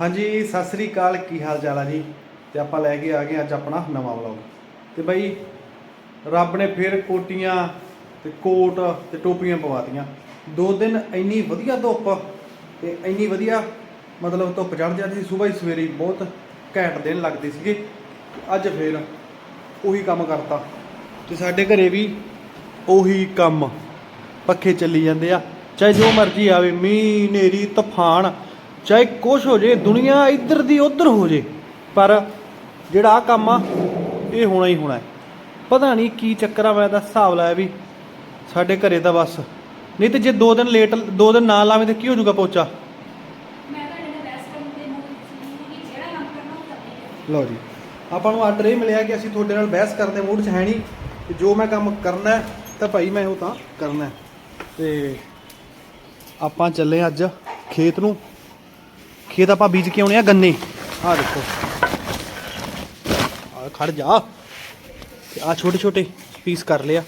ਹਾਂਜੀ, ਸਤਿ ਸ੍ਰੀ ਅਕਾਲ। ਕੀ ਹਾਲ ਚਾਲ ਆ ਜੀ? ਤੇ ਆਪਾਂ ਲੈ ਕੇ ਆ ਗਏ ਅੱਜ ਆਪਣਾ ਨਵਾਂ ਵਲੌਗ। ਤੇ ਬਈ, ਰੱਬ ਨੇ ਫਿਰ ਕੋਟੀਆਂ ਤੇ ਕੋਟ ਤੇ ਟੋਪੀਆਂ ਪਵਾਤੀਆਂ। ਦੋ ਦਿਨ ਇੰਨੀ ਵਧੀਆ ਧੁੱਪ ਤੇ ਇੰਨੀ ਵਧੀਆ ਮਤਲਬ ਧੁੱਪ ਚੜ ਜਾਂਦੀ ਸੀ। ਸਵੇਰ ਸਵੇਰੇ ਬਹੁਤ ਘੈਂਟ ਦਿਨ ਲੱਗਦੇ ਸੀਗੇ। ਅੱਜ ਫੇਰ ਉਹੀ ਕੰਮ ਕਰਤਾ। ਤੇ ਸਾਡੇ ਘਰੇ ਵੀ ਉਹੀ ਕੰਮ। ਪੱਖੇ ਚੱਲੀ ਜਾਂਦੇ ਆ। ਚਾਹੇ ਜੋ ਮਰਜ਼ੀ ਆਵੇ, ਮੀਂਹ, ਹਨੇਰੀ, ਤੂਫਾਨ ਚਾਹੇ ਕੁਛ ਹੋ ਜੇ ਦੁਨੀਆ ਇੱਧਰ ਦੀ ਉੱਧਰ ਹੋ ਜੇ ਪਰ ਜਿਹੜਾ ਆ ਕੰਮ ਆ ਇਹ ਹੋਣਾ ਹੀ ਹੋਣਾ ਹੈ। ਪਤਾ ਨਹੀਂ ਕੀ ਚੱਕਰ ਆ ਮੈਂ ਤਾਂ ਹਿਸਾਬ ਲਾਇਆ ਵੀ ਸਾਡੇ ਘਰੇ ਤਾਂ ਬਸ। ਨਹੀਂ ਤੇ ਜੇ ਦੋ ਦਿਨ ਲੇਟ ਦੋ ਦਿਨ ਨਾ ਲਾਵੇਂ ਤੇ ਕੀ ਹੋ ਜਾਊਗਾ ਪੋਚਾ? ਲਓ ਜੀ ਆਪਾਂ ਨੂੰ ਆਰਡਰ ਇਹ ਮਿਲਿਆ ਕਿ ਅਸੀਂ ਤੁਹਾਡੇ ਨਾਲ ਬਹਿਸ ਕਰਨ ਦੇ ਮੂਡ 'ਚ ਹੈ ਨਹੀਂ ਜੋ ਮੈਂ ਕੰਮ ਕਰਨਾ ਤਾਂ ਭਾਈ ਮੈਂ ਉਹ ਤਾਂ ਕਰਨਾ। ਤੇ ਆਪਾਂ ਚੱਲੇ ਅੱਜ ਖੇਤ ਨੂੰ। ਖੇਤ ਆਪਾਂ ਬੀਜ ਕੇ ਆਉਣੇ ਆ ਗੰਨੇ। ਆਹ ਦੇਖੋ। ਆ ਖੜ ਜਾ। ਤੇ ਆ ਛੋਟੇ ਛੋਟੇ ਪੀਸ ਕਰ ਲਿਆ।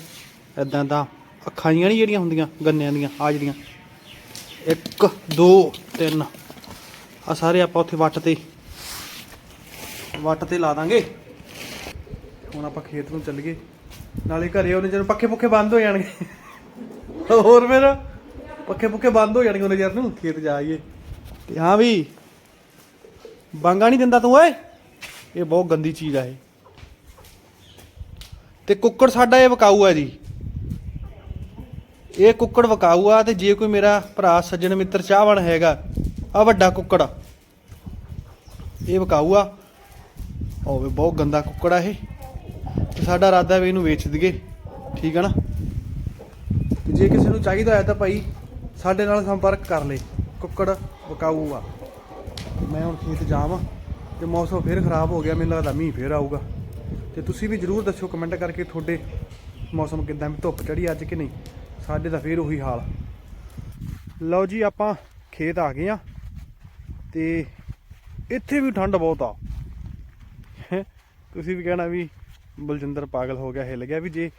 ਇਦਾਂ ਦਾ ਅੱਖਾਂ ਨਹੀਂ ਜਿਹੜੀਆਂ ਹੁੰਦੀਆਂ, ਗੰਨਿਆਂ ਦੀਆਂ ਆ ਜਿਹੜੀਆਂ। 1 2 3 ਆ ਸਾਰੇ ਆਪਾਂ ਉੱਥੇ ਵੱਟ ਤੇ ਵੱਟ ਤੇ ਲਾ ਦਾਂਗੇ। ਹੁਣ ਆਪਾਂ ਖੇਤ ਨੂੰ ਚੱਲੀਏ। ਨਾਲੇ ਘਰੇ ਉਹਨੇ ਜਦੋਂ ਪੱਖੇ ਪੁੱਖੇ ਬੰਦ ਹੋ ਜਾਣਗੇ। ਹੋਰ ਫਿਰ? ਪੱਖੇ ਪੁੱਖੇ ਬੰਦ ਹੋ ਜਾਣਗੇ ਉਹਨੇ ਜਰ ਨੂੰ ਖੇਤ ਜਾਈਏ ਤੇ ਹਾਂ ਵੀ ਬਾਂਗਾ ਨਹੀਂ ਦਿੰਦਾ ਤੂੰ, ਓਏ। ਇਹ ਬਹੁਤ ਗੰਦੀ ਚੀਜ਼ ਆ ਇਹ। ਤੇ ਕੁੱਕੜ ਸਾਡਾ ਇਹ ਵਕਾਊ ਆ ਜੀ। ਇਹ ਕੁੱਕੜ ਵਕਾਊ ਆ ਤੇ ਜੇ ਕੋਈ ਮੇਰਾ ਭਰਾ ਸੱਜਣ ਮਿੱਤਰ ਚਾਹਵਣ ਹੈਗਾ, ਆ ਵੱਡਾ ਕੁੱਕੜ ਇਹ ਵਕਾਊ ਆ। ਹੋਵੇ ਬਹੁਤ ਗੰਦਾ ਕੁੱਕੜ ਆ ਇਹ। ਤੇ ਸਾਡਾ ਇਰਾਦਾ ਵੀ ਇਹਨੂੰ ਵੇਚ ਦਈਏ। ਠੀਕ ਹੈ ਨਾ? ਤੇ ਜੇ ਕਿਸੇ ਨੂੰ ਚਾਹੀਦਾ ਹੈ ਤਾਂ ਭਾਈ ਸਾਡੇ ਨਾਲ ਸੰਪਰਕ ਕਰ ਲੈ। ਕੁੱਕੜ ਵਕਾਊ ਆ। ਤੇ ਮੈਂ ਹੁਣ ਖੇਤ ਜਾਵਾਂ ਤੇ ਮੌਸਮ ਫੇਰ ਖਰਾਬ ਹੋ ਗਿਆ, ਮੈਨੂੰ ਲੱਗਦਾ ਮੀਂਹ ਫੇਰ ਆਊਗਾ। ਤੇ ਤੁਸੀਂ ਵੀ ਜਰੂਰ ਦੱਸਿਓ ਕਮੈਂਟ ਕਰਕੇ ਤੁਹਾਡੇ ਮੌਸਮ ਕਿਦਾਂ ਧੁੱਪ ਚੜੀ ਅੱਜ ਕਿ ਨਹੀਂ? ਸਾਡੇ ਤਾਂ ਫੇਰ ਉਹੀ ਹਾਲ। ਲਓ ਜੀ, ਆਪਾਂ ਖੇਤ ਆ ਗਏ ਆ ਤੇ ਇੱਥੇ ਵੀ ਠੰਡ ਬਹੁਤ ਆ। ਤੁਸੀਂ ਵੀ ਕਹਿਣਾ ਵੀ ਬਲਜਿੰਦਰ ਪਾਗਲ ਹੋ ਗਿਆ, ਹਿੱਲ ਗਿਆ ਵੀ ਜੇ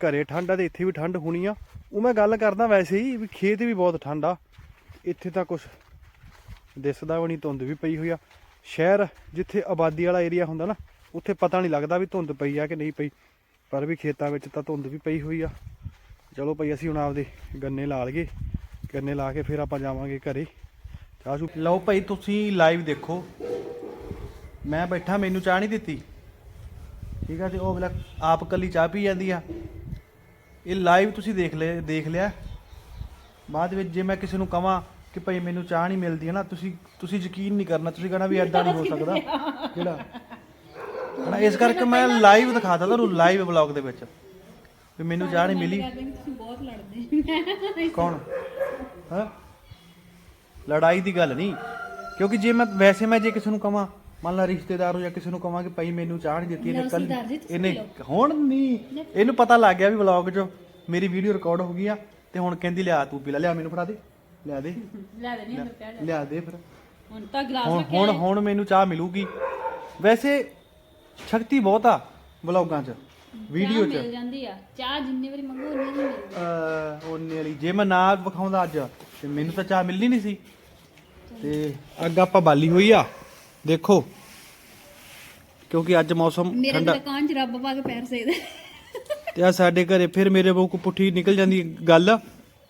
ਘਰੇ ਠੰਡ ਆ ਤੇ ਇੱਥੇ ਵੀ ਠੰਡ ਹੋਣੀ ਆ। ਉਹ ਮੈਂ ਗੱਲ ਕਰਦਾ ਵੈਸੇ ਹੀ ਵੀ ਖੇਤ ਵੀ ਬਹੁਤ ਠੰਡ ਆ। ਇੱਥੇ ਤਾਂ ਕੁਝ ਦਿਸਦਾ ਵੀ ਨਹੀਂ ਧੁੰਦ ਵੀ ਪਈ ਹੋਈ ਆ। ਸ਼ਹਿਰ ਜਿੱਥੇ ਆਬਾਦੀ ਵਾਲਾ ਏਰੀਆ ਹੁੰਦਾ ਨਾ, ਉੱਥੇ ਪਤਾ ਨਹੀਂ ਲੱਗਦਾ ਵੀ ਧੁੰਦ ਪਈ ਆ ਕਿ ਨਹੀਂ ਪਈ, ਪਰ ਵੀ ਖੇਤਾਂ ਵਿੱਚ ਤਾਂ ਧੁੰਦ ਵੀ ਪਈ ਹੋਈ ਆ। ਚਲੋ ਭਾਈ, ਅਸੀਂ ਹੁਣ ਆਪਦੇ ਗੰਨੇ ਲਾ ਲਈਏ। ਗੰਨੇ ਲਾ ਕੇ ਫਿਰ ਆਪਾਂ ਜਾਵਾਂਗੇ ਘਰੇ। ਚਾਹ ਚੂ ਲਓ ਭਾਈ, ਤੁਸੀਂ ਲਾਈਵ ਦੇਖੋ। ਮੈਂ ਬੈਠਾ, ਮੈਨੂੰ ਚਾਹ ਨਹੀਂ ਦਿੱਤੀ। ਠੀਕ ਆ ਤੇ ਉਹ ਅਗਲਾ ਆਪ ਕੱਲੀ ਚਾਹ ਪੀ ਜਾਂਦੀ ਆ। ਇਹ ਲਾਈਵ ਤੁਸੀਂ ਦੇਖ ਲੈ ਦੇਖ ਲਿਆ। ਬਾਅਦ ਵਿੱਚ ਜੇ ਮੈਂ ਕਿਸੇ ਨੂੰ ਕਵਾਂ ਕਿ ਭਾਈ ਮੈਨੂੰ ਚਾਹ ਨਹੀਂ ਮਿਲਦੀ ਹੈ ਨਾ ਤੁਸੀਂ ਤੁਸੀਂ ਯਕੀਨ ਨਹੀਂ ਕਰਨਾ ਤੁਸੀਂ ਕਹਣਾ ਵੀ ਐਦਾਂ ਨਹੀਂ ਹੋ ਸਕਦਾ। ਕਿਹੜਾ? ਹਨਾ ਇਸ ਕਰਕੇ ਮੈਂ ਲਾਈਵ ਦਿਖਾਤਾ ਤੁਹਾਨੂੰ ਲਾਈਵ ਵਲੌਗ ਦੇ ਵਿੱਚ। ਵੀ ਮੈਨੂੰ ਚਾਹ ਨਹੀਂ ਮਿਲੀ। ਤੁਸੀਂ ਬਹੁਤ ਲੜਦੇ ਕੌਣ? ਹਾਂ? ਲੜਾਈ ਦੀ ਗੱਲ ਨਹੀਂ। ਕਿਉਂਕਿ ਜੇ ਮੈਂ ਵੈਸੇ ਮੈਂ ਜੇ ਕਿਸੇ ਨੂੰ ਕਵਾਂ ਮੰਨ ਲਾ ਰਿਸ਼ਤੇਦਾਰ ਹੋ ਜਾਂ ਕਿਸੇ ਨੂੰ ਕਵਾਂ ਕਿ ਭਾਈ ਮੈਨੂੰ ਚਾਹ ਨਹੀਂ ਦਿੱਤੀ ਇਹਨੇ ਕੱਲ ਇਹਨੇ ਹੁਣ ਨਹੀਂ। ਇਹਨੂੰ ਪਤਾ ਲੱਗ ਗਿਆ ਵੀ ਵਲੌਗ 'ਚ ਮੇਰੀ ਵੀਡੀਓ ਰਿਕਾਰਡ ਹੋ ਗਈ ਆ ਤੇ ਹੁਣ ਕਹਿੰਦੀ ਲਿਆ ਤੂੰ ਪੀ ਲੈ ਲਿਆ ਮੈਨੂੰ ਫੜਾ ਦੇ। ਲਿਆ ਦੇ। ਲੈ ਦੇ ਨਹੀਂ ਅੰਦਰ ਜਾ। ਲਿਆ ਦੇ ਫਿਰ। ਹੁਣ ਤਾਂ ਗਲਾਸ ਹੁਣ ਰੱਖਿਆ ਹੁਣ ਹੁਣ ਮੈਨੂੰ ਚਾਹ ਮਿਲੂਗੀ। ਵੈਸੇ ਸ਼ਕਤੀ ਬਹੁਤ ਆ ਵਲੌਗਾਂ 'ਚ ਵੀਡੀਓ 'ਚ। ਮਿਲ ਜਾਂਦੀ ਆ। ਚਾਹ ਜਿੰਨੀ ਵਾਰੀ ਮੰਗੋ ਉਨੀ ਹੀ ਮਿਲਦੀ ਅਹ ਉਹਨੇ ਵਾਲੀ। ਜੇ ਮੈਂ ਨਾ ਵਿਖਾਉਂਦਾ ਅੱਜ ਤੇ ਮੈਨੂੰ ਤਾਂ ਚਾਹ ਮਿਲਣੀ ਨਹੀਂ ਸੀ। ਤੇ ਅੱਗ ਆਪਾਂ ਬਾਲੀ ਹੋਈ ਆ। ਦੇਖੋ ਕਿਉਂਕਿ ਅੱਜ ਮੌਸਮ ਮੇਰੇ ਠੰਡਾ। ਦੁਕਾਨ 'ਚ ਰੱਬ ਪਾ ਕੇ ਪੈਰ ਸੇਦਾ ਤੇ ਆ ਸਾਡੇ ਘਰੇ ਫਿਰ ਮੇਰੇ ਵਾਂਗੂ ਪੁੱਠੀ ਨਿਕਲ ਜਾਂਦੀ ਗੱਲ।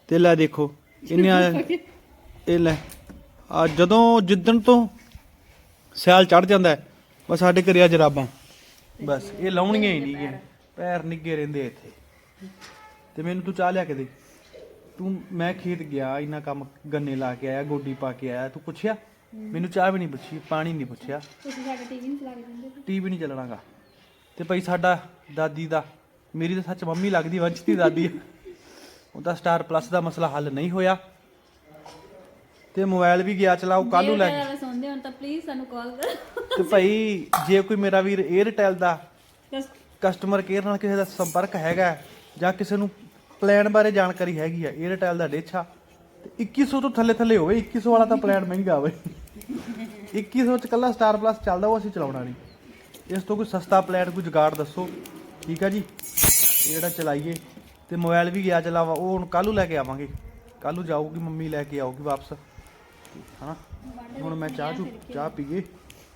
ਤੇ ਲੈ ਦੇਖੋ। ਇਹਨੇ ਆ ਇਹ ਲੈ ਆ ਜਦੋਂ ਜਿੱਦਣ ਤੋਂ ਸਿਆਲ ਚੜ ਜਾਂਦਾ ਹੈ, ਬਸ ਸਾਡੇ ਘਰੇ ਆ ਜਰਾਬਾਂ। ਬਸ ਇਹ ਲਾਉਣੀਆਂ ਹੀ ਨਹੀਂ ਪੈਰ ਨਿੱਗੇ ਰਹਿੰਦੇ ਇੱਥੇ। ਤੇ ਮੈਨੂੰ ਤੂੰ ਚਾਹ ਲਿਆ ਕੇ ਦੇ। ਤੂੰ ਮੈਂ ਖੇਤ ਗਿਆ ਇੰਨਾ ਕੰਮ ਗੰਨੇ ਲਾ ਕੇ ਆਇਆ ਗੋਡੀ ਪਾ ਕੇ ਆਇਆ ਤੂੰ ਪੁੱਛਿਆ? ਮੈਨੂੰ ਚਾਹ ਵੀ ਨਹੀਂ ਪੁੱਛੀ ਪਾਣੀ ਨਹੀਂ ਪੁੱਛਿਆ। ਤੁਸੀਂ ਸਾਡਾ ਟੀਵੀ ਨਹੀਂ ਚਲਾ ਕੇ ਦਿੰਦੇ ਟੀਵੀ ਨਹੀਂ ਚੱਲਣਾਗਾ। ਤੇ ਭਾਈ ਸਾਡਾ ਦਾਦੀ ਦਾ ਮੇਰੀ ਤਾਂ ਸੱਚ ਮੰਮੀ ਲੱਗਦੀ ਵੰਸ਼ ਦੀ ਦਾਦੀ ਆ। ਉਹਦਾ ਸਟਾਰ ਪਲੱਸ ਦਾ ਮਸਲਾ ਹੱਲ ਨਹੀਂ ਹੋਇਆ। ਤੇ ਮੋਬਾਈਲ ਵੀ ਗਿਆ ਚਲਾਓ ਕੱਲ ਨੂੰ ਲੈ ਕੇ। ਜੇ ਸੁਣਦੇ ਹੋ ਤਾਂ ਪਲੀਜ਼ ਸਾਨੂੰ ਕਾਲ ਕਰੋ। ਤੇ ਭਾਈ ਜੇ ਕੋਈ ਮੇਰਾ ਵੀਰ 에ਅਰਟੈਲ ਦਾ ਕਸਟਮਰ ਕੇਅਰ ਨਾਲ ਕਿਸੇ ਦਾ ਸੰਪਰਕ ਹੈਗਾ ਜਾਂ ਕਿਸੇ ਨੂੰ ਪਲਾਨ ਬਾਰੇ ਜਾਣਕਾਰੀ ਹੈਗੀ ਆ 에ਅਰਟੈਲ ਦਾ ਆ ਤੇ 2100 ਤੋਂ ਥੱਲੇ ਥੱਲੇ ਹੋਵੇ 2100 ਵਾਲਾ ਤਾਂ ਪਲਾਨ ਮਹਿੰਗਾ ਹੋਵੇ। 2100 ਚ ਕੱਲਾ ਸਟਾਰ ਪਲੱਸ ਚੱਲਦਾ ਉਹ ਅਸੀਂ ਚਲਾਉਣਾ ਨਹੀਂ। ਇਸ ਤੋਂ ਕੋਈ ਸਸਤਾ ਪਲਾਨ ਕੋਈ ਜੁਗਾੜ ਦੱਸੋ। ਠੀਕ ਆ ਜੀ? ਇਹ ਜਿਹੜਾ ਚਲਾਈਏ। ਤੇ ਮੋਬਾਈਲ ਵੀ ਗਿਆ ਚਲਾਵਾ ਉਹ ਹੁਣ ਕੱਲ੍ਹ ਨੂੰ ਲੈ ਕੇ ਆਵਾਂਗੇ। ਕੱਲ੍ਹ ਨੂੰ ਜਾਊਗੀ ਮੰਮੀ ਲੈ ਕੇ ਆਊਗੀ ਵਾਪਸ। ਹਨਾ? ਹੁਣ ਮੈਂ ਚਾਹ ਚੂ ਚਾਹ ਪੀ ਗਏ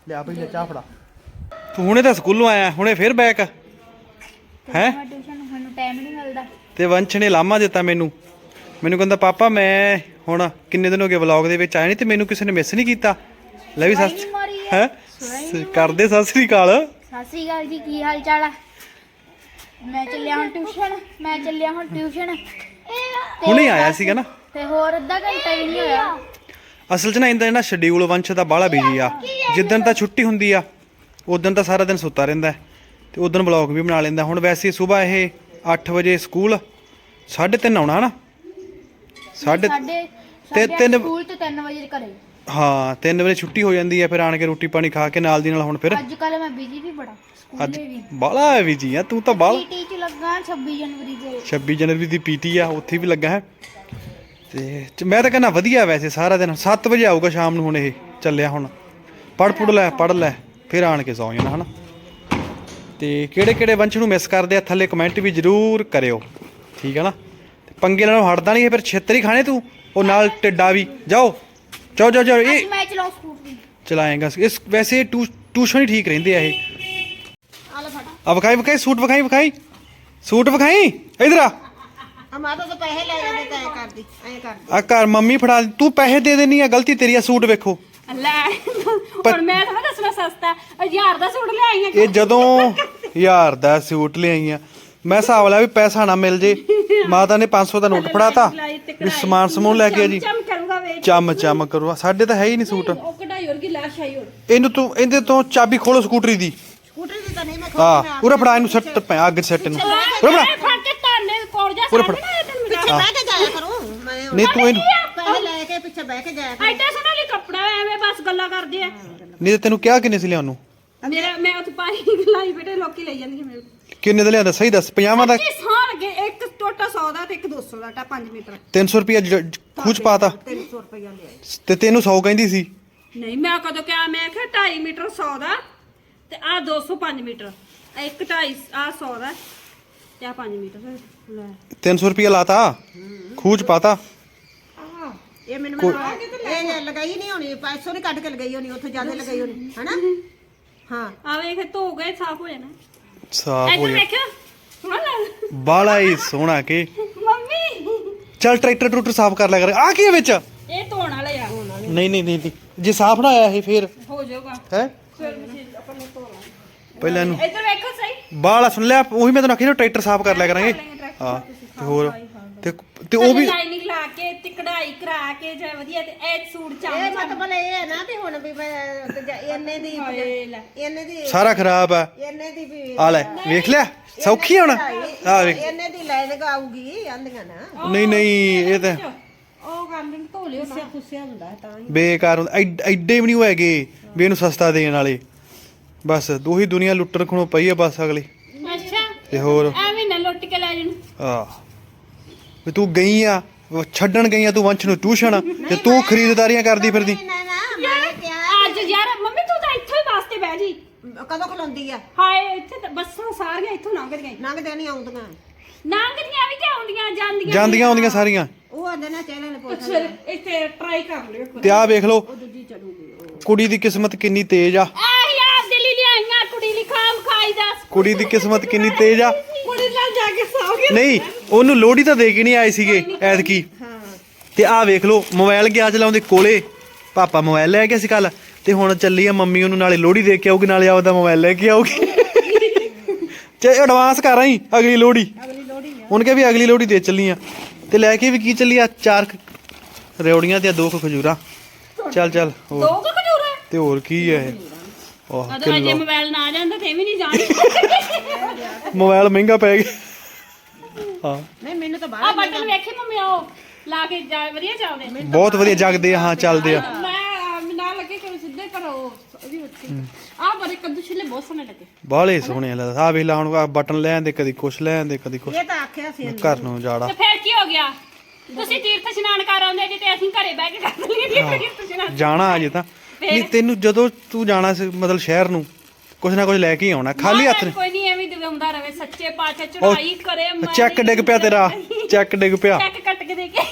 ਲਿਆ ਭਈ ਲੈ ਚਾਹ ਫੜਾ। ਤੂੰ ਹੁਣੇ ਤਾਂ ਸਕੂਲੋਂ ਆਇਆ ਹੁਣੇ ਫੇਰ ਬੈਕ। ਹੈ? ਮੈਂ ਟਿਊਸ਼ਨ ਮੈਨੂੰ ਟਾਈਮ ਨਹੀਂ ਮਿਲਦਾ। ਤੇ ਵੰਸ਼ ਨੇ ਲਾਮਾ ਦਿੱਤਾ ਮੈਨੂੰ। ਮੈਨੂੰ ਕਹਿੰਦਾ ਪਾਪਾ ਮੈਂ ਹੁਣ ਕਿੰਨੇ ਦਿਨ ਹੋ ਗਏ ਵਲੌਗ ਦੇ ਵਿੱਚ ਆਇਆ ਨਹੀਂ ਤੇ ਮੈਨੂੰ ਕਿਸੇ ਨੇ ਮਿਸ ਨਹੀਂ ਕੀਤਾ? ਲੈ ਵੀ ਮਾਰੀ ਹੈ? ਕਰਦੇ ਸਤਿ ਸ੍ਰੀ ਅਕਾਲ। ਸਤਿ ਸ਼੍ਰੀ ਅਕਾਲ ਜੀ ਕੀ ਹਾਲ ਚਾਲ ਆ? ਮੈਂ ਚੱਲਿਆ ਹੁਣ ਟਿਊਸ਼ਨ ਮੈਂ ਚੱਲਿਆ ਹੁਣ ਟਿਊਸ਼ਨ। ਤੇ ਹੁਣੇ ਆਇਆ ਸੀਗਾ ਨਾ? ਤੇ ਹੋਰ ਅੱਧਾ ਘੰਟਾ ਵੀ ਨਹੀਂ ਹੋਇਆ। ਅਸਲ 'ਚ ਨਾ ਇਹਦਾ ਨਾ ਸ਼ਡਿਊਲ ਵੰਸ਼ ਦਾ ਬਾਹਲਾ ਬਿਜ਼ੀ ਆ। ਜਿੱਦਣ ਤਾਂ ਛੁੱਟੀ ਹੁੰਦੀ ਆ ਉਦੋਂ ਤਾਂ ਸਾਰਾ ਦਿਨ ਸੁੱਤਾ ਰਹਿੰਦਾ ਹੈ। ਤੇ ਉਦੋਂ ਵਲੌਗ ਵੀ ਬਣਾ ਲੈਂਦਾ। ਹੁਣ ਵੈਸੇ ਸਵੇਰ ਇਹ 8 ਵਜੇ ਸਕੂਲ 3:30 ਆਉਣਾ ਨਾ? ਸਾਢੇ ਸਾਡੇ ਤੇ ਤਿੰਨ- ਸਕੂਲ ਤੋਂ 3 ਵਜੇ ਘਰੇ। ਹਾਂ 3 ਵਜੇ ਛੁੱਟੀ ਹੋ ਜਾਂਦੀ ਹੈ ਫਿਰ ਆਣ ਕੇ ਰੋਟੀ ਪਾਣੀ ਖਾ ਕੇ ਨਾਲ ਦੀ ਨਾਲ ਹੁਣ ਫਿਰ ਅੱਜ ਕੱਲ ਮੈਂ ਬਿਜ਼ੀ ਵੀ ਬੜਾ ਅੱਜ ਸਕੂਲੇ ਵੀ। ਬਾਹਲਾ ਬਿਜ਼ੀ ਆ ਤੂੰ ਤਾਂ ਬਾਹਲਾ ਪੀਟੀ ਚ ਲੱਗਾ 26 ਜਨਵਰੀ ਦੇ। 26 ਜਨਵਰੀ ਦੀ ਪੀਟੀ ਆ ਉੱਥੇ ਵੀ ਲੱਗਾ ਹੈ। ਤੇ ਚ- ਮੈਂ ਤਾਂ ਕਹਿੰਦਾ ਵਧੀਆ ਵੈਸੇ ਸਾਰਾ ਦਿਨ 7 ਵਜੇ ਆਊਗਾ ਸ਼ਾਮ ਨੂੰ ਹੁਣ ਇਹ ਚੱਲਿਆ ਹੁਣ। ਪੜ ਪੁੜ ਲੈ ਪੜ ਲੈ ਫਿਰ ਆਣ ਕੇ ਸੌਂ ਜਾਣਾ ਹਨਾ। ਤੇ ਕਿਹੜੇ ਕਿਹੜੇ ਵੰਸ਼ ਨੂੰ ਮਿਸ ਕਰਦੇ ਆ ਥੱਲੇ ਕਮੈਂਟ ਵੀ ਜ਼ਰੂਰ ਕਰਿਓ ਠੀਕ ਹੈ ਨਾ। ਤੇ ਪੰਗੇ ਨਾਲੋਂ ਹਟਦਾ ਨਹੀਂ ਇਹ ਫਿਰ ਛੇਤਰੀ ਖਾਣੇ ਤੂੰ? ਉਹ ਨਾਲ ਟਿੱਡਾ ਵੀ ਜਾਓ। ਜਾਓ ਜਾਓ ਅੱਜ ਇਹ ਮੈਂ ਚਲਾਉ ਸਕੂਟਰੀ। ਚਲਾਏਗਾ। ਇਸ ਵੈਸੇ ਟਿਊ- ਟਿਊਸ਼ਨ ਹੀ ਠੀਕ ਰਹਿੰਦੇ ਆ ਇਹ। ਆ ਲੈ ਫੜ। ਆ ਵਿਖਾਈ ਵਿਖਾਈ ਸੂਟ ਵਿਖਾਈ ਵਿਖਾਈ। ਸੂਟ ਵਿਖਾਈ ਇਧਰ ਆ। ਆ ਮਾਤਾ ਤਾਂ ਪੈਸੇ ਲੈ ਜਾਂਦੇ ਤਾਂ ਐ ਕਰਦੀ ਐ ਕਰਦੀ। ਆ ਘਰ ਮੰਮੀ ਫੜਾ ਦੀ- ਤੂੰ ਪੈਸੇ ਦੇ ਦੇਣੀ ਆ ਗਲਤੀ ਤੇਰੀ ਆ ਸੂਟ ਵੇਖੋ। ਲੈ ਹੁਣ ਮੈਂ ਦੱਸਣਾ ਸਸਤਾ। ਹਜ਼ਾਰ ਦਾ ਸੂਟ ਲਿਆਈ ਆ ਇਹ ਜਦੋਂ ਹਜ਼ਾਰ ਦਾ ਸੂਟ ਲਿਆਈਆਂ ਮੈਂ ਹਿਸਾਬ ਲਿਆ ਵੀ ਪੈਸਾ ਨਾ ਮਿਲ ਜੇ। ਮਾਤਾ ਨੇ 500 ਦਾ ਨੋਟ ਫੜਾਤਾ ਵੀ ਸਮਾਨ ਸਮੂਨ ਲੈ ਕੇ ਆ ਜੀ। ਚਮ ਚਮ ਚਮ ਕਰੂ। ਸਾਡੇ ਤਾਂ ਹੈ ਹੀ ਨਹੀਂ ਸੂਟ। ਉਹ ਕਢਾਈ ਹੋਰ ਕੀ ਲਾਸ਼ ਆਈ ਹੋਰ। ਇਹਨੂੰ ਤੂੰ ਇਹਦੇ ਤੋਂ ਚਾਬੀ ਖੋਲੋ ਸਕੂਟਰੀ ਦੀ। ਸਕੂਟਰੀ ਦੀ ਤਾਂ ਨਹੀਂ ਮੈਂ ਆ। ਪੂਰਾ ਫੜਾ ਇਹਨੂੰ ਸੱਟ ਪੈ ਅੱਗ ਸੱਟ ਨੂੰ ਪੂਰਾ ਫੜਾ। ਕੇ ਤਾਨੇ ਕੋਲ ਜਾ ਪੂਰਾ ਫੜ। ਪਿੱਛੇ ਬਹਿ ਕੇ ਜਾਇਆ ਕਰੂੰ। ਨਹੀਂ ਤੂੰ ਇਹਨੂੰ ਪੈਸੇ ਲੈ ਕੇ ਪਿੱਛੇ ਬਹਿ ਕੇ ਜਾਇਆ ਕਰੂੰ। ਐਡਾ ਸੋਹਣਾ ਲਈ ਕੱਪੜਾ ਐਵੇਂ ਬਸ ਗੱਲਾਂ ਕਰਦੇ ਆ ਨਹੀਂ ਤੇ ਤੈਨੂੰ ਕਿਹਾ ਕਿੰਨੇ ਸੀ ਲਿਆਉਣ ਨੂੰ? ਮੇਰਾ ਮੈਂ ਉੱਥੇ ਪਾਈ ਲਾਈ ਬੇਟੇ ਲੋਕੀ ਲਈ ਜਾਂਦੇ ਮੇਰੇ ਕਿੰਨੇ ਦਾ ਲਿਆਂਦਾ? ਸਹੀ ਦੱਸ 50 ਦਾ। ਕੀ ਸਾਂ ਲੱਗੇ ਇੱਕ ਟੋਟਾ 100 ਦਾ ਤੇ ਇੱਕ 200 ਦਾ ਟਾ 5 ਮੀਟਰ। 300 ਰੁਪਿਆ ਖੂਚ ਪਾਤਾ। 300 ਰੁਪਇਆ ਲਿਆ ਤੇ ਤੈਨੂੰ 100 ਕਹਿੰਦੀ ਸੀ? ਨਹੀਂ ਮੈਂ ਕਦੋਂ ਕਿਹਾ ਮੈਂ ਕਿਹਾ 2.5 ਮੀਟਰ 100 ਦਾ ਤੇ ਆ 205 ਮੀਟਰ। ਇੱਕ 2.5 ਆ 100 ਦਾ ਤੇ ਆ 5 ਮੀਟਰ। ਲੈ। 300 ਰੁਪਿਆ ਲਾਤਾ? ਖੂਚ ਪਾਤਾ? ਇਹ ਮੈਨੂੰ ਮੈਂ ਇਹ ਲਗਾਈ ਨਹੀਂ ਹੋਣੀ 500 ਨਹੀਂ ਕੱਢ ਕੇ ਲਗਾਈ ਹੋਣੀ ਉੱਥੇ ਜ਼ਿਆਦਾ ਲਗਾਈ ਹੋਣੀ ਹਨਾ? ਹਾਂ। ਆ ਵੇਖ ਧੋ ਗਏ ਸਾਫ਼ ਹੋ ਜਾਣਾ। ਸਾਫ਼ ਹੋ ਇੱਧਰ ਜਾ ਵੇਖਿਆ? ਸੋਹਣਾ ਬਾਲਾ ਹੀ ਸੋਹਣਾ ਕੇ। ਮੰਮੀ। ਚੱਲ ਟਰੈਕਟਰ ਟਰੂਟਰ ਸਾਫ਼ ਕਰ ਲਿਆ ਕਰ। ਆ ਕੀ ਹੈ ਵਿੱਚ? ਇਹ ਧੋਣ ਵਾਲਾ ਆ। ਨਹੀਂ ਨਹੀਂ ਨਹੀਂ ਨਹੀਂ। ਜੇ ਸਾਫ਼ ਨਾ ਆਇਆ ਇਹ ਫੇਰ। ਹੋ ਜਾਊਗਾ। ਹੈ? ਫਿਰ ਆਪਾਂ ਨੂੰ ਪਹਿਲਾਂ ਇਹਨੂੰ। ਇੱਧਰ ਵੇਖੋ ਸਹੀ। ਬਾਲਾ ਸੁਣ ਲਿਆ ਉਹੀ ਮੈਂ ਤੈਨੂੰ ਆਖੀ ਨਾ ਟਰੈਕਟਰ ਸਾਫ਼ ਕਰ ਲਿਆ ਕਰਾਂਗੇ। ਹਾਂ ਤੇ ਹੋਰ? ਤੇ ਤੇ ਉਹ ਵੀ ਲਾਈਨਿੰਗ ਲਾ ਕੇ ਤੇ ਕਢਾਈ ਕਰਾ ਕੇ ਜੇ ਵਧੀਆ ਤੇ ਇਹ ਸੂਟ ਇਹ ਚਾਹ ਮਤਲਬ ਇਹ ਹੈ ਨਾ ਵੀ ਹੁਣ ਵੀ ਮੈਂ ਤੇ ਜਾ- ਇੰਨੇ ਦੀ ਲੈ। ਇੰਨੇ ਦੀ ਸਾਰਾ ਖਰਾਬ ਆ। ਇੰਨੇ ਦੀ ਵੀ ਆ ਲੈ ਵੇਖ ਲਿਆ? ਸੌਖੀ ਹੁਣ? ਆ ਵੇਖ। ਇੰਨੇ ਦੀ ਲਾਈਨ ਆਊਗੀ ਆਂਦੀਆਂ ਨਾ। ਨਹੀਂ ਨਹੀਂ ਇਹ ਤਾਂ ਉਹ ਕੰਮ ਨੂੰ ਧੋ ਲਿਓ ਨਾ ਖੁੱਸਿਆ ਹੁੰਦਾ ਹੈ ਤਾਂ ਹੀ। ਬੇਕਾਰ ਹੁੰਦਾ। ਐਡ- ਐਡੇ ਵੀ ਨਹੀਂ ਹੋਏਗੇ ਵੀ ਇਹਨੂੰ ਸਸਤਾ ਦੇਣ ਵਾਲੇ। ਬਸ ਦੋਹੀ ਦੁਨੀਆ ਲੁੱਟਣ ਖਣੋ ਪਈ ਆ ਬਸ ਅਗਲੀ। ਅੱਛਾ। ਤੇ ਹੋਰ? ਐਵੇਂ ਨਾ ਲੁੱਟ ਕੇ ਲੈ ਜਾਣ। ਆ ਵੀ ਤੂੰ ਗਈ ਆ ਉਹ ਛੱਡਣ ਗਈ ਆ ਤੂੰ ਵੰਸ਼ ਨੂੰ ਟਿਊਸ਼ਨ। ਤੇ ਤੂੰ ਖਰੀਦਦਾਰੀਆਂ ਕਰਦੀ ਫਿਰਦੀ। ਨਾ ਨਾ ਮੈਂ ਕਿਹਾ ਅੱਜ ਯਾਰ ਮੰਮੀ ਤੂੰ ਤਾਂ ਇੱਥੋਂ ਹੀ ਵਾਸਤੇ ਬਹਿ ਜੀ। ਕਦੋਂ ਖਲੋਂਦੀ ਆ? ਹਾਏ ਇੱਥੇ ਤਾਂ ਬੱਸਾਂ ਸਾਰੀਆਂ ਇੱਥੋਂ ਲੰਘਦੀਆਂ ਈ। ਲੰਘਦੇ ਨਹੀਂ ਆਉਂਦੀਆਂ। ਲੰਘਦੀਆਂ ਵੀ ਤੇ ਆਉਂਦੀਆਂ ਜਾਂਦੀਆਂ ਜਾਂਦੀਆਂ ਆਉਂਦੀਆਂ ਸਾਰੀਆਂ। ਉਹ ਆਂਦੇ ਨਾ ਚੈਨਲ ਨੇ ਪੁੱਛ ਫਿਰ ਇੱਥੇ ਟਰਾਈ ਕਰ ਲਿਓ ਇੱਕ ਤੇ ਆ ਵੇਖ ਲਓ ਕੁੜੀ ਦੀ ਕਿਸਮਤ ਕਿੰਨੀ ਤੇਜ਼ ਆ। ਆਹੀ ਆਪ ਦੇ ਲਈ ਲਿਆਈਆਂ ਕੁੜੀ ਲਈ ਖਾਮ ਖਾਈ ਦਾ। ਕੁੜੀ ਦੀ ਕਿਸਮਤ ਕਿੰਨੀ ਤੇਜ਼ ਆ। ਕੁੜੀ ਨਾਲ ਜਾ ਕੇ ਸੌਗੇ ਨਹੀਂ ਉਹਨੂੰ ਲੋੜੀ ਤਾਂ ਦੇ ਕੇ ਨਹੀਂ ਆਏ ਸੀਗੇ ਐਤਕੀ। ਤੇ ਆ ਵੇਖ ਲਓ ਮੋਬਾਈਲ ਗਿਆ ਚਲਾਉਂਦੇ ਕੋਲੇ। ਪਾਪਾ ਮੋਬਾਈਲ ਲੈ ਗਿਆ ਸੀ ਕੱਲ ਤੇ ਹੁਣ ਚੱਲੀ ਆ ਮੰਮੀ ਉਹਨੂੰ ਨਾਲੇ ਲੋੜੀ ਦੇ ਕੇ ਆਊਗੀ ਨਾਲੇ ਆਪਦਾ ਮੋਬਾਈਲ ਲੈ ਕੇ ਆਊਗੀ। ਤੇ ਐਡਵਾਂਸ ਕਰ ਆਈ ਅਗਲੀ ਲੋੜੀ ਉਹਨੇ ਕਿਹਾ ਵੀ ਅਗਲੀ ਲੋੜੀ ਦੇ ਚੱਲੀ ਆ। ਤੇ ਲੈ ਕੇ ਵੀ ਕੀ ਚੱਲੀ ਆ? ਚਾਰ ਕੁ ਰਿਉੜੀਆਂ ਤੇ ਆ ਦੋ ਕੁ ਖਜੂਰਾ। ਚੱਲ ਚੱਲ ਦੋ ਹੋਰ ਕੁ ਖਜੂਰ? ਤੇ ਹੋਰ ਕੀ ਹੈ ਇਹ? ਉਹ ਜੇ ਮੋਬਾਈਲ ਨਾ ਜਾਂਦਾ ਤੇ ਵੀ ਨਹੀਂ ਜਾਣੀ। ਮੋਬਾਈਲ ਮਹਿੰਗਾ ਪੈ ਗਿਆ। ਹਾਂ। ਨਹੀਂ ਮੈਨੂੰ ਤਾਂ ਆ ਬਾਹਰ ਬਟਨ ਵੇਖੇ ਮੰਮੀ ਉਹ ਲਾ ਕੇ ਜਾ ਵਧੀਆ ਚੱਲਦੇ। ਬਹੁਤ ਵਧੀਆ ਜਗਦੇ ਆ ਹਾਂ ਚੱਲਦੇ ਆ। ਮੈਂ ਨਾਲ ਲੱਗੇ ਕਿ ਸਿੱਧੇ ਕਰੋ ਉਹਦੀ ਉੱਚੀ ਆ ਬੜੇ ਕੱਦੂ ਛਿੱਲੇ ਬਹੁਤ ਸੋਹਣੇ ਲੱਗੇ। ਬਾਹਲੇ ਸੋਹਣੇ ਆ ਲੱਗਦਾ। ਆ ਵੇਖ ਲਾ ਹੁਣ ਆਹ ਬਟਨ ਲੈ ਆਂਦੇ ਕਦੀ ਕੁਛ ਲੈ ਆਂਦੇ ਕਦੀ ਕੁਛ। ਇਹ ਤਾਂ ਆਖਿਆ ਸੀ ਘਰ ਨੂੰ ਜਾੜਾ। ਤੇ ਫਿਰ ਕੀ ਹੋ ਗਿਆ? ਤੁਸੀਂ ਤੀਰਥ ਇਸ਼ਨਾਨ ਕਰ ਆਉਂਦੇ ਜੀ ਤੇ ਅਸੀਂ ਘਰੇ ਬਹਿ ਕੇ ਕਰ ਲਈਏ ਤੀਰਥ ਇਸ਼ਨਾਨ। ਜਾਣਾ ਅਜੇ ਤਾਂ। ਨਹੀਂ ਤੈਨੂੰ ਜਦੋਂ ਤੂੰ ਜਾਣਾ ਸੀ ਮਤਲਬ ਸ਼ਹਿਰ ਨੂੰ ਕੁਛ ਨਾ ਕੁਛ ਲੈ ਕੇ ਹੀ ਆਉਣਾ ਖਾਲੀ ਹੱਥ ਕੋਈ ਨਹੀਂ ਐਵੇਂ ਦਿਵਾਉਂਦਾ ਰਵੇ ਸੱਚੇ ਪਾਤਸ਼ਾਹ ਚੜਾਈ ਕਰੇ ਚੈੱਕ ਡਿੱਗ ਪਿਆ ਤੇਰਾ ਚੈੱਕ ਡਿੱਗ ਪਿਆ। ਚੈੱਕ ਕੱਟ ਕੇ ਦੇ ਕੇ।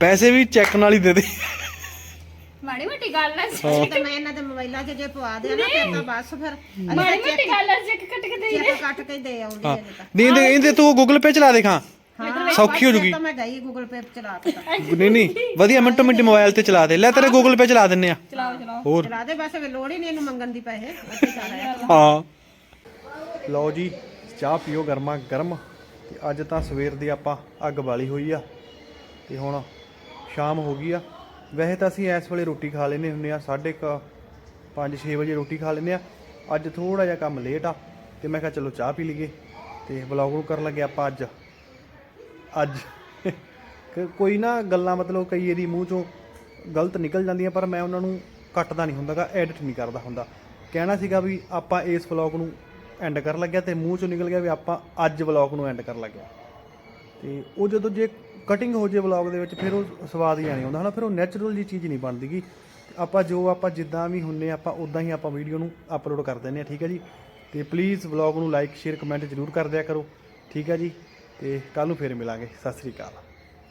ਪੈਸੇ ਵੀ ਚੈੱਕ ਨਾਲ ਹੀ ਦੇ ਦੇ। ਮਾੜੀ ਮੋਟੀ ਗੱਲ ਐ ਇਹ ਤਾਂ ਮੈਂ ਇਹਨਾਂ ਦੇ ਮੋਬਾਈਲਾਂ 'ਚ ਜੇ ਪਵਾ ਦਿਆ ਨਾ ਫਿਰ ਤਾਂ ਬਸ ਫਿਰ ਮਾੜੀ ਮੋਟੀ ਗੱਲ ਐ ਸਿੱਖ ਕੱਟ ਕੇ ਦੇ ਚੈੱਕ ਕੱਟ ਕੇ ਦੇ ਆਉਂਦੇ ਹਾਂ। ਤਾਂ। ਨਹੀਂ ਇਹਦੇ ਇਹਦੇ ਤੂੰ ਗੂਗਲ ਪੇ ਚਲਾ ਦੇਖਾਂ। ਹਾਂ ਸੌਖੀ ਹੋ ਬਸ ਫਿਰ ਜੂਗੀ। ਤਾਂ ਮੈਂ ਗਈ ਗੂਗਲ ਪੇ ਚਲਾ ਕੇ ਤਾਂ। ਨਹੀਂ ਨਹੀਂ ਵਧੀਆ ਮਿੰਟੋ ਮਿੰਟ ਮੋਬਾਈਲ ਤੇ ਚਲਾ ਦੇ। ਲੈ ਤੇਰੇ ਗੂਗਲ ਪੇ ਚਲਾ ਦਿੰਨੇ ਆ। ਚਲਾਓ ਚਲਾਓ। ਹੋਰ। ਚਲਾ ਦੇ ਬਸ ਫਿਰ ਲੋੜ ਹੀ ਨਹੀਂ ਇਹਨੂੰ ਮੰਗਣ ਦੀ ਪੈਸੇ। ਹਾਂ। ਲਓ ਜੀ ਚਾਹ ਪੀਓ ਗਰਮਾ ਗਰਮ। ਤੇ ਅੱਜ ਤਾਂ ਸਵੇਰ ਦੀ ਆਪਾਂ ਅੱਗ ਬਾਲੀ ਹੋਈ ਆ। ਤੇ ਹੁਣ ਸ਼ਾਮ ਹੋ ਗਈ ਆ। ਵੈਸੇ ਤਾਂ ਅਸੀਂ ਇਸ ਵੇਲੇ ਰੋਟੀ ਖਾ ਲੈਨੇ ਹੁੰਨੇ ਆ 5:30 6 ਵਜੇ ਰੋਟੀ ਖਾ ਲੈਨੇ ਆ ਅੱਜ ਥੋੜਾ ਜਿਹਾ ਕੰਮ ਲੇਟ ਆ ਤੇ ਮੈਂ ਕਿਹਾ ਚਲੋ ਚਾਹ ਪੀ ਲਈਏ ਤੇ ਵਲੌਗ ਨੂੰ ਕਰਨ ਲੱਗੇ ਆਪਾਂ ਅੱਜ। ਅੱਜ ਕੋਈ ਨਾ ਗੱਲਾਂ ਮਤਲਬ ਕਈ ਇਹਦੀ ਮੂੰਹ ਚੋਂ ਗਲਤ ਨਿਕਲ ਜਾਂਦੀਆਂ, ਪਰ ਮੈਂ ਉਹਨਾਂ ਨੂੰ ਕੱਟਦਾ ਨਹੀਂ ਹੁੰਦਾਗਾ ਐਡਿਟ ਨਹੀਂ ਕਰਦਾ ਹੁੰਦਾ। ਕਹਿਣਾ ਸੀਗਾ ਵੀ ਆਪਾਂ ਇਸ ਵਲੌਗ ਨੂੰ ਐਂਡ ਕਰਨ ਲੱਗਿਆ ਤੇ ਮੂੰਹ ਚੋਂ ਨਿਕਲ ਗਿਆ ਵੀ ਆਪਾਂ ਅੱਜ ਵਲੌਗ ਨੂੰ ਐਂਡ ਕਰਨ ਲੱਗਿਆ। ਤੇ ਉਹ ਜਦੋਂ ਜੇ ਕਟਿੰਗ ਹੋ ਜੇ ਵਲੌਗ ਦੇ ਵਿੱਚ, ਫਿਰ ਉਹ ਸਵਾਦ ਹੀ ਨਹੀਂ ਆਉਂਦਾ, ਹਨਾ? ਫਿਰ ਉਹ ਨੈਚੁਰਲ ਜੀ ਚੀਜ਼ ਨਹੀਂ ਬਣਦੀਗੀ ਤੇ ਆਪਾਂ ਜੋ ਆਪਾਂ ਜਿੱਦਾਂ ਵੀ ਹੁੰਨੇ ਆਪਾਂ ਉਦਾਂ ਹੀ ਆਪਾਂ ਵੀਡੀਓ ਨੂੰ ਅਪਲੋਡ ਕਰ ਦਿੰਦੇ ਆ, ਠੀਕ ਹੈ ਜੀ? ਤੇ ਪਲੀਜ਼ ਵਲੌਗ ਨੂੰ ਲਾਈਕ ਸ਼ੇਅਰ ਕਮੈਂਟ ਜ਼ਰੂਰ ਕਰ ਦਿਆ ਕਰੋ, ਠੀਕ ਹੈ ਜੀ? ਤੇ ਕੱਲ ਨੂੰ ਫੇਰ ਮਿਲਾਂਗੇ। ਸਤਿ ਸ੍ਰੀ ਅਕਾਲ।